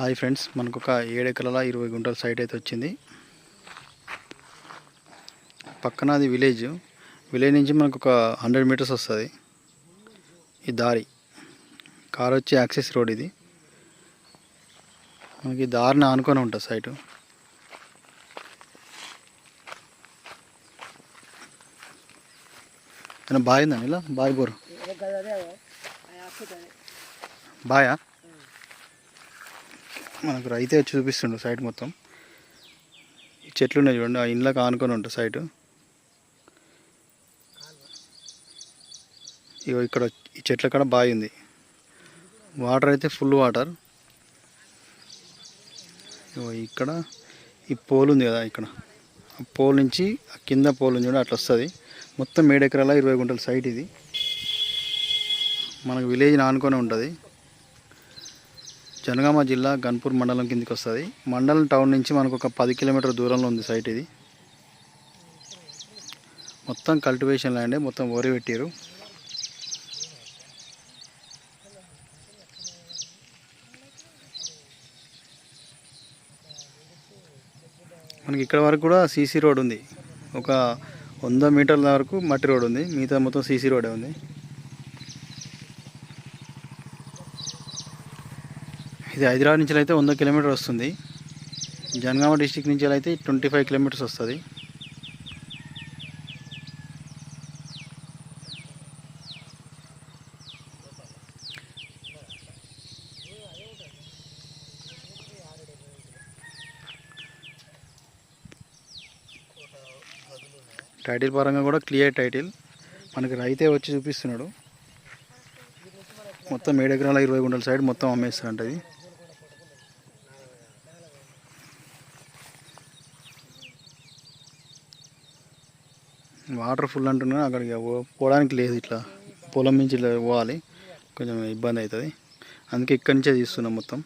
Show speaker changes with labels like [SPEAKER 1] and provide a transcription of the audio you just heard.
[SPEAKER 1] Hi friends మనకు ఒక ఏడు ఎకరాల ఇరవై గుంటల సైట్ అయితే వచ్చింది. పక్కన అది విలేజ్ విలేజ్ నుంచి మనకు ఒక హండ్రెడ్ మీటర్స్ వస్తుంది. ఈ దారి కార్ వచ్చి యాక్సెస్ రోడ్ ఇది. మనకి దారిని ఆనుకొని ఉంటుంది సైటు. బాగుందండి ఇలా బాయ్ బోరు బాయా? మనకు రైతే వచ్చి చూపిస్తుండు సైట్ మొత్తం. ఈ చెట్లు ఉన్నాయి చూడండి ఆ ఇండ్లకు ఆనుకొని ఉంటుంది సైట్. ఇగో ఇక్కడ ఈ చెట్ల కాడ బావి ఉంది. వాటర్ అయితే ఫుల్ వాటర్. ఇగో ఇక్కడ ఈ పోల్ ఉంది కదా ఇక్కడ. ఆ పోల్ నుంచి ఆ కింద పోల్ ఉంది చూడండి అట్లా వస్తుంది. మొత్తం ఏడు ఎకరాల ఇరవై గుంటల సైట్ ఇది. మనకు విలేజ్ ఆనుకొని ఉంటుంది. జనగామ జిల్లా గన్పూర్ మండలం కిందకి వస్తుంది. మండలం టౌన్ నుంచి మనకు ఒక పది కిలోమీటర్ దూరంలో ఉంది సైట్ ఇది. మొత్తం కల్టివేషన్ ల్యాండ్ మొత్తం వరి పెట్టారు మనకి ఇక్కడ వరకు కూడా సీసీ రోడ్ ఉంది. ఒక వంద మీటర్ల వరకు మట్టి రోడ్ ఉంది. మిగతా మొత్తం సీసీ రోడే ఉంది. ఇది హైదరాబాద్ నుంచి అయితే వంద కిలోమీటర్ వస్తుంది. జనగామ డిస్టిక్ నుంచి అయితే ట్వంటీ ఫైవ్ కిలోమీటర్స్ వస్తుంది. టైటిల్ పరంగా కూడా క్లియర్ టైటిల్. మనకి రైతే వచ్చి చూపిస్తున్నాడు. మొత్తం ఏడు ఎకరాల ఇరవై గుంటల సైడ్ మొత్తం అమ్మేస్తారంట ఇది. వాటర్ ఫుల్ అంటున్నా అక్కడికి పోవడానికి లేదు ఇట్లా. పొలం నుంచి ఇట్లా పోవాలి. కొంచెం ఇబ్బంది అవుతుంది. అందుకే ఇక్కడి నుంచే తీస్తున్నాం మొత్తం.